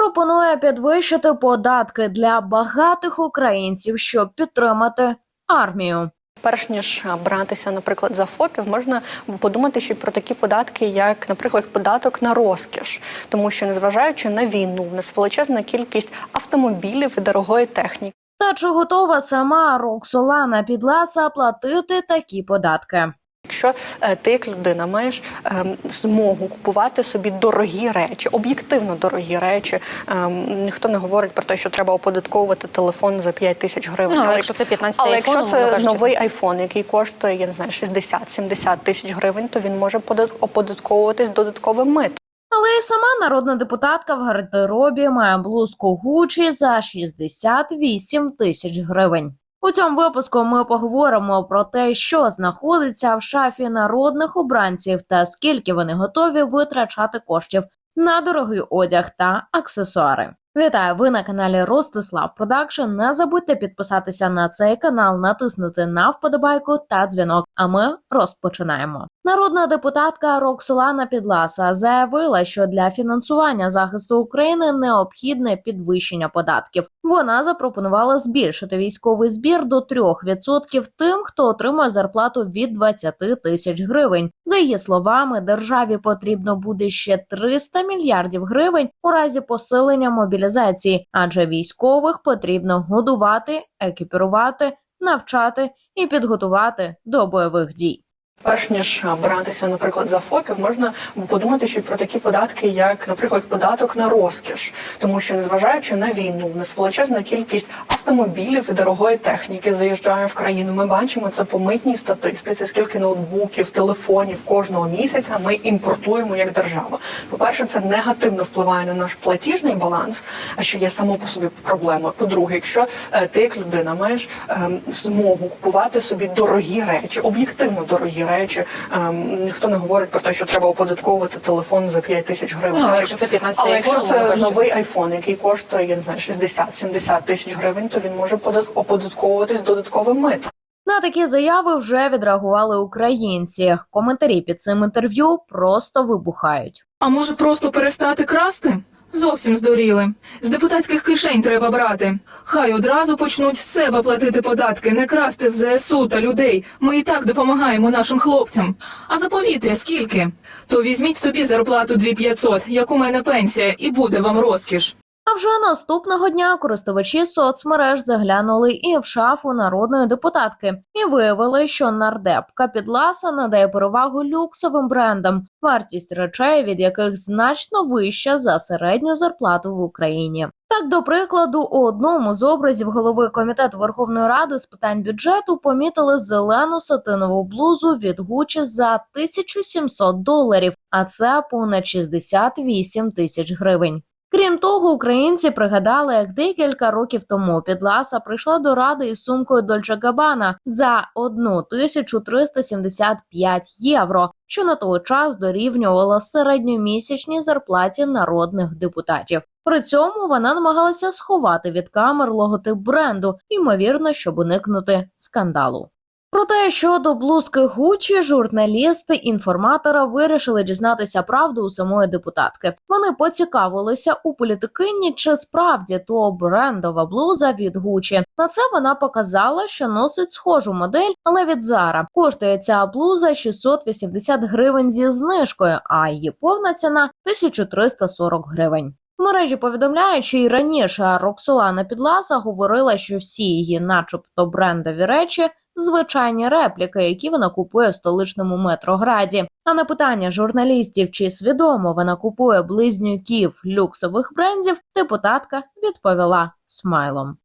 пропонує підвищити податки для багатих українців, щоб підтримати армію. Перш ніж братися, наприклад, за ФОПів, можна подумати ще про такі податки, як, наприклад, податок на розкіш, тому що незважаючи на війну, в нас величезна кількість автомобілів і дорогої техніки. Та чи готова сама Роксолана Підласа платити такі податки? Якщо е, ти як людина маєш ем, змогу купувати собі дорогі речі, об'єктивно дорогі речі, ем, ніхто не говорить про те, що треба оподатковувати телефон за 5 тисяч гривень. Ну, але якщо це 15-й але айфон, якщо це кажучи. новий айфон, який коштує, я не знаю, 60-70 тисяч гривень, то він може подат- оподатковуватись додатковим митом. Але сама народна депутатка в гардеробі має блузку Гучі за 68 тисяч гривень. У цьому випуску ми поговоримо про те, що знаходиться в шафі народних обранців та скільки вони готові витрачати коштів на дорогий одяг та аксесуари. Вітаю! Ви на каналі Ростислав Продакшн. Не забудьте підписатися на цей канал, натиснути на вподобайку та дзвінок. А ми розпочинаємо. Народна депутатка Роксолана Підласа заявила, що для фінансування захисту України необхідне підвищення податків. Вона запропонувала збільшити військовий збір до 3% тим, хто отримує зарплату від 20 тисяч гривень. За її словами, державі потрібно буде ще 300 мільярдів гривень у разі посилення мобілізації, адже військових потрібно годувати, екіпірувати, навчати і підготувати до бойових дій. Перш ніж братися, наприклад, за ФОПів, можна подумати ще про такі податки, як, наприклад, податок на розкіш, тому що незважаючи на війну, в нас величезна кількість автомобілів і дорогої техніки заїжджає в країну. Ми бачимо це по митній статистиці, скільки ноутбуків, телефонів кожного місяця ми імпортуємо як держава. По перше, це негативно впливає на наш платіжний баланс, що є само по собі проблема. По-друге, якщо е, ти як людина маєш ем, змогу купувати собі дорогі речі, об'єктивно дорогі речі, ем, ніхто не говорить про те, що треба оподатковувати телефон за 5 тисяч гривень. Ну, але якщо це 15-й але якщо це новий айфон, який коштує, я не знаю, 60-70 тисяч гривень, то він може подат- оподатковуватись додатковим митом. На такі заяви вже відреагували українці. Коментарі під цим інтерв'ю просто вибухають. А може просто перестати красти? Зовсім здуріли. З депутатських кишень треба брати. Хай одразу почнуть з себе платити податки, не красти в ЗСУ та людей. Ми і так допомагаємо нашим хлопцям. А за повітря скільки? То візьміть собі зарплату 2500, як у мене пенсія, і буде вам розкіш. А вже наступного дня користувачі соцмереж заглянули і в шафу народної депутатки і виявили, що нардепка Підласа надає перевагу люксовим брендам, вартість речей від яких значно вища за середню зарплату в Україні. Так, до прикладу, у одному з образів голови комітету Верховної Ради з питань бюджету помітили зелену сатинову блузу від Гучі за 1700 доларів, а це понад 68 тисяч гривень. Крім того, українці пригадали, як декілька років тому Підласа прийшла до ради із сумкою Дольче Габана за 1375 євро, що на той час дорівнювало середньомісячній зарплаті народних депутатів. При цьому вона намагалася сховати від камер логотип бренду, ймовірно, щоб уникнути скандалу. Проте щодо блузки Гучі, журналісти інформатора вирішили дізнатися правду у самої депутатки. Вони поцікавилися у політикині, чи справді то брендова блуза від Гучі. На це вона показала, що носить схожу модель, але від Зара. Коштує ця блуза 680 гривень зі знижкою, а її повна ціна 1340 гривень. В мережі повідомляють, що і раніше Роксолана Підласа говорила, що всі її, начебто, брендові речі звичайні репліки, які вона купує в столичному метрограді. А на питання журналістів, чи свідомо вона купує близнюків люксових брендів, депутатка відповіла смайлом.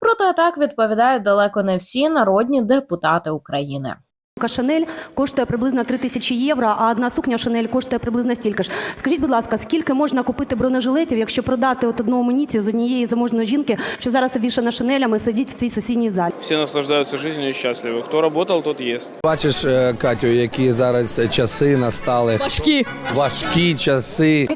Проте так відповідають далеко не всі народні депутати України. Шанель коштує приблизно 3 тисячі євро, а одна сукня Шанель коштує приблизно стільки ж. Скажіть, будь ласка, скільки можна купити бронежилетів, якщо продати от одну амуніцію з однієї заможної жінки, що зараз обвішана шанелями, сидить в цій сесійній залі? Все наслаждаются жизнью и счастливы. Кто работал, тот ест. Бачиш, е, Катю, які зараз часи настали. Важкі. Важкі часи.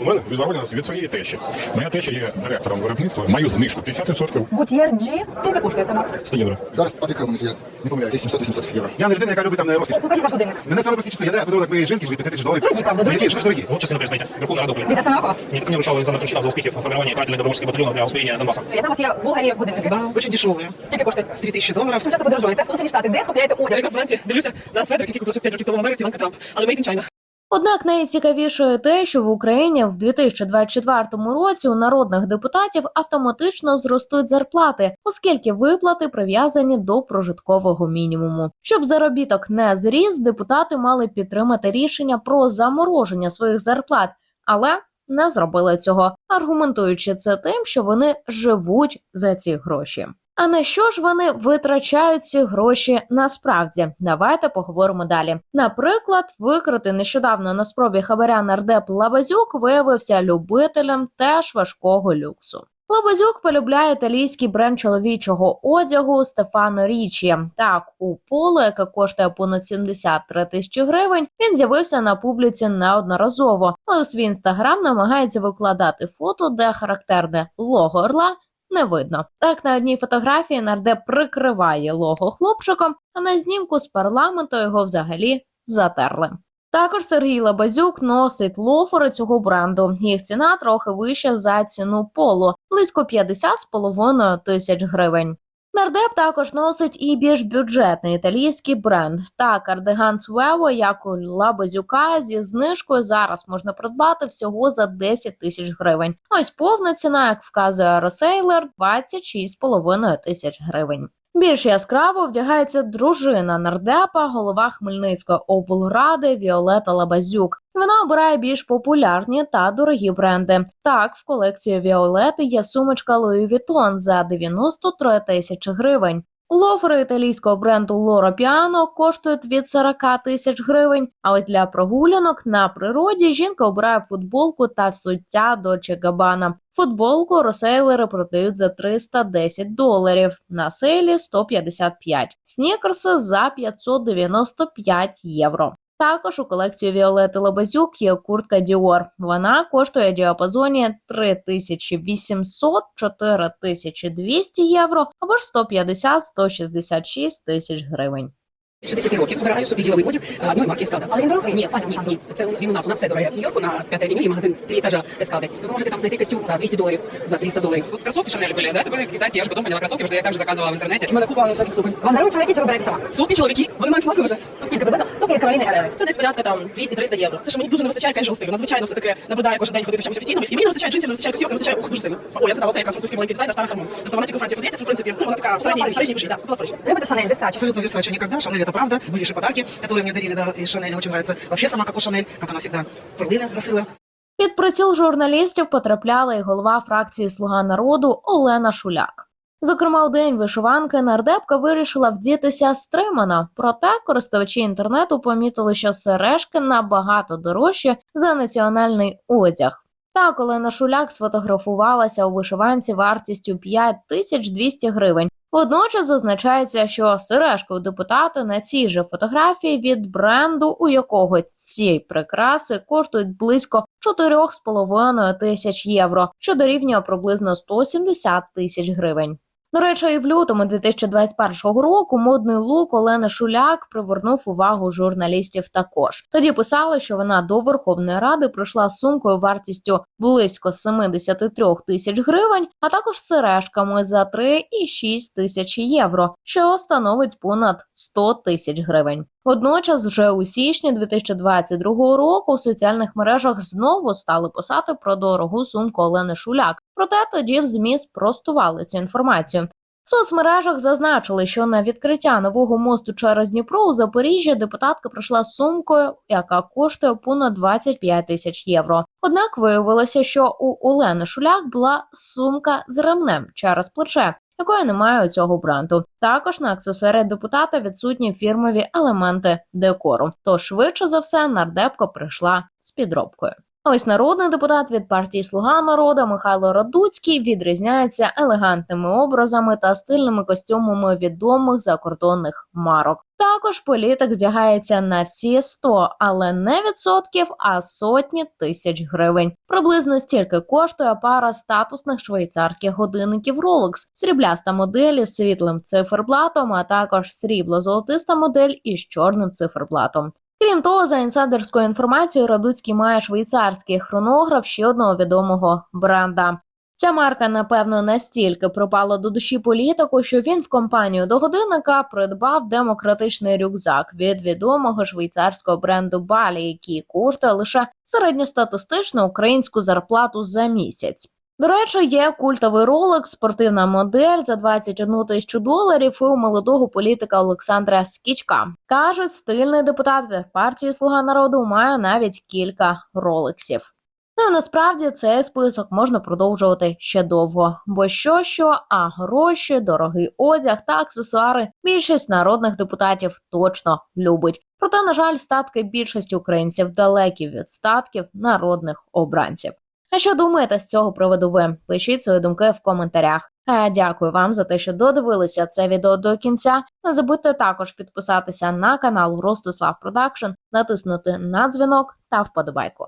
У мене відзарвання від своєї тещі. Моя теща є директором виробництва. Маю знижку 50%. Гутьєр G. Скільки коштує ця марка? 100 євро. Зараз Патрік я не помиляюсь, 780 євро. Я не людина, яка любить там не розкіш. Покажи ваш годинник. Мене саме прості часи. Я знаю, подарунок моєї жінки, живе 5 тисяч доларів. Дорогі, правда, Ну, дорогі. Які? Що ж дорогі? Вот часы, например, знаете, Верховная Рада Від Украины. Арсена Авакова? Нет, ко мне вручал Александр Турчинов за успехи в формировании карательных добровольческих батальонов для усмирения Донбасса. Я знаю, у вас є в Болгарії годинники. Да, очень дешевые. Скільки коштують? 3000 долларов. Чим часто подорожуєте? В Сполучені Штати. Де скупляєте Я одяг? якраз вранці дивлюся на светр, який купив 5 років тому в Америці Іванка Трамп. Але made in China. Однак найцікавіше те, що в Україні в 2024 році у народних депутатів автоматично зростуть зарплати, оскільки виплати прив'язані до прожиткового мінімуму. Щоб заробіток не зріс, депутати мали підтримати рішення про замороження своїх зарплат, але не зробили цього, аргументуючи це тим, що вони живуть за ці гроші. А на що ж вони витрачають ці гроші насправді? Давайте поговоримо далі. Наприклад, викритий нещодавно на спробі хабаря нардеп Лабазюк виявився любителем теж важкого люксу. Лабазюк полюбляє італійський бренд чоловічого одягу Стефано Річі. Так, у поло, яке коштує понад 73 тисячі гривень, він з'явився на публіці неодноразово, але у свій інстаграм намагається викладати фото, де характерне лого орла не видно. Так на одній фотографії нардеп прикриває лого хлопчиком, а на знімку з парламенту його взагалі затерли. Також Сергій Лабазюк носить лофери цього бренду. Їх ціна трохи вища за ціну поло близько 50 з половиною тисяч гривень. Нардеп також носить і більш бюджетний італійський бренд. Та кардиган Свево, як у Лабазюка, зі знижкою зараз можна придбати всього за 10 тисяч гривень. Ось повна ціна, як вказує Росейлер, 26,5 тисяч гривень. Більш яскраво вдягається дружина нардепа, голова Хмельницької облради Віолета Лабазюк. Вона обирає більш популярні та дорогі бренди. Так, в колекції Віолети є сумочка Louis Vuitton за 93 тисячі гривень. Лофери італійського бренду Лора Піано коштують від 40 тисяч гривень. А ось для прогулянок на природі жінка обирає футболку та суття Дочі Габана. Футболку росейлери продають за 310 доларів, на сейлі 155, снікерси за 595 євро. Також у колекції Віолети Лобазюк є куртка Dior. Вона коштує в діапазоні 3800-4200 євро або ж 150-166 тисяч гривень. Більше 10 років збираю собі діловий одяг а, одної марки Ескада. Але він дорогий. Ні, ні, ні. Це він у нас, у нас все дороге. В Нью-Йорку на 5 авеню є магазин три етажа Ескади. Ви можете там знайти костюм за 200 доларів, за 300 доларів. Тут кроссовки Шанель были, да? Это были китайские. Я же потом поняла кроссовки, потому что я также заказывала в интернете. У мене купа всяких суконь. Вам дарують чоловіки чи ви берете сама? Сукні чоловіки, вони мають смаки вже. Скільки приблизно? Сукні Кароліни Ерери. Це десь порядка там 200-300 євро. Це що мені дуже не вистачає кайжел стилю. Надзвичайно все таке набридає кожен день ходити чимось офіційним. І мені не вистачає джинсів, не вистачає костюмів, не вистачає ух, дуже сильно. О, я згадала, це якраз французький маленький дизайнер Тара Хармон. Тобто вона тільки у Франції подається, в принципі, ну вона така в середній, в середній виші, да, купила в Парижі. Любите Шанель, Версачі? Абсолютно Версаче никогда. Шанель это правда. Были же подарки, которые мне дарили, да, и Шанель очень нравится. Вообще сама как у Шанель, как она всегда перлины носила. Під приціл журналістів потрапляла і голова фракції Слуга народу Олена Шуляк. Зокрема, у день вишиванки нардепка вирішила вдітися стримано. Проте користувачі інтернету помітили, що сережки набагато дорожчі за національний одяг. Так, Олена Шуляк сфотографувалася у вишиванці вартістю 5200 гривень. Водночас зазначається, що сережка у депутата на цій же фотографії від бренду, у якого ці прикраси коштують близько 4,5 тисяч євро, що дорівнює приблизно 170 тисяч гривень. До речі, і в лютому 2021 року модний лук Олени Шуляк привернув увагу журналістів. Також тоді писали, що вона до Верховної Ради прийшла з сумкою вартістю близько 73 тисяч гривень, а також сережками за 3,6 тисяч євро, що становить понад 100 тисяч гривень. Водночас, вже у січні 2022 року в соціальних мережах знову стали писати про дорогу сумку Олени Шуляк. Проте тоді в ЗМІ спростували цю інформацію. В соцмережах зазначили, що на відкриття нового мосту через Дніпро у Запоріжжя депутатка прийшла з сумкою, яка коштує понад 25 тисяч євро. Однак виявилося, що у Олени Шуляк була сумка з ремнем через плече, якої немає у цього бренду. Також на аксесуарі депутата відсутні фірмові елементи декору. Тож швидше за все нардепка прийшла з підробкою. А ось народний депутат від партії Слуга народу Михайло Радуцький відрізняється елегантними образами та стильними костюмами відомих закордонних марок. Також політик вдягається на всі 100, але не відсотків, а сотні тисяч гривень. Приблизно стільки коштує пара статусних швейцарських годинників Rolex, срібляста модель із світлим циферблатом, а також срібло-золотиста модель із чорним циферблатом. Крім того, за інсайдерською інформацією, Радуцький має швейцарський хронограф ще одного відомого бренда. Ця марка, напевно, настільки припала до душі політику, що він в компанію до годинника придбав демократичний рюкзак від відомого швейцарського бренду Балі, який коштує лише середньостатистичну українську зарплату за місяць. До речі, є культовий ролик, спортивна модель за 21 тисячу доларів і у молодого політика Олександра Скічка. Кажуть, стильний депутат від партії Слуга народу має навіть кілька роликсів. Ну насправді цей список можна продовжувати ще довго, бо що що, а гроші, дорогий одяг та аксесуари більшість народних депутатів точно любить. Проте, на жаль, статки більшості українців далекі від статків народних обранців. А що думаєте з цього приводу ви? Пишіть свої думки в коментарях. А дякую вам за те, що додивилися це відео до кінця. Не забудьте також підписатися на канал Ростислав Продакшн, натиснути на дзвінок та вподобайку.